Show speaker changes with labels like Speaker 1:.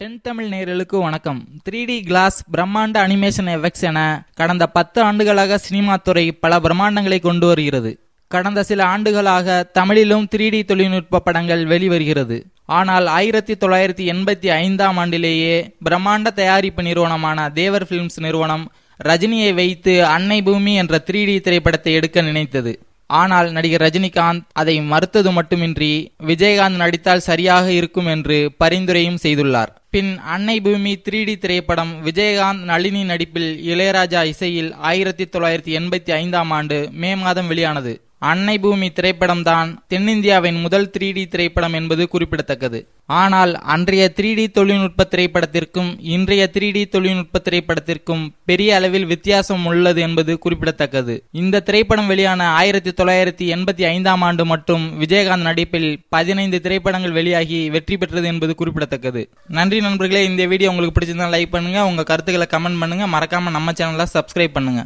Speaker 1: Ten Tamil நேரலுக்கு வணக்கம். Three D class பிரம்மாண்ட அனிமேஷன் எஃபெக்ட்ஸ் என கடந்த பத்து ஆண்டுகளாக சினிமா துறை பல பிரம்மாண்டங்களை கொண்டு வருகிறது. கடந்த சில ஆண்டுகளாக தமிழிலும் த்ரீ டி தொழில்நுட்ப படங்கள் வெளிவருகிறது. ஆனால் ஆயிரத்தி தொள்ளாயிரத்தி எண்பத்தி ஐந்தாம் ஆண்டிலேயே பிரம்மாண்ட தயாரிப்பு நிறுவனமான தேவர் பிலிம்ஸ் நிறுவனம் ரஜினியை வைத்து அன்னை பூமி என்ற த்ரீ டி திரைப்படத்தை எடுக்க நினைத்தது. ஆனால் நடிகர் ரஜினிகாந்த் அதை மறுத்தது மட்டுமின்றி விஜயகாந்த் நடித்தால் சரியாக இருக்கும் என்று பரிந்துரையும் செய்துள்ளார். பின் அன்னை பூமி த்ரீ டி திரைப்படம் விஜயகாந்த் நளினி நடிப்பில் இளையராஜா இசையில் ஆயிரத்தி தொள்ளாயிரத்தி எண்பத்தி ஐந்தாம் ஆண்டு மே மாதம் வெளியானது. அன்னை பூமி திரைப்படம் தான் தென்னிந்தியாவின் முதல் த்ரீ டி திரைப்படம் என்பது குறிப்பிடத்தக்கது. ஆனால் அன்றைய த்ரீ டி தொழில்நுட்ப திரைப்படத்திற்கும் இன்றைய த்ரீ டி தொழில்நுட்ப திரைப்படத்திற்கும் பெரிய அளவில் வித்தியாசம் உள்ளது என்பது குறிப்பிடத்தக்கது. இந்த திரைப்படம் வெளியான ஆயிரத்தி தொள்ளாயிரத்தி எண்பத்தி ஐந்தாம் ஆண்டு மட்டும் விஜயகாந்த் நடிப்பில் பதினைந்து திரைப்படங்கள் வெளியாகி வெற்றி பெற்றது என்பது குறிப்பிடத்தக்கது. நன்றி நண்பர்களே இந்த வீடியோ உங்களுக்கு பிடிச்சிருந்தா லைக் பண்ணுங்க உங்க கருத்துக்களை கமெண்ட் பண்ணுங்க. மறக்காம நம்ம சேனலை சப்ஸ்கிரைப் பண்ணுங்க.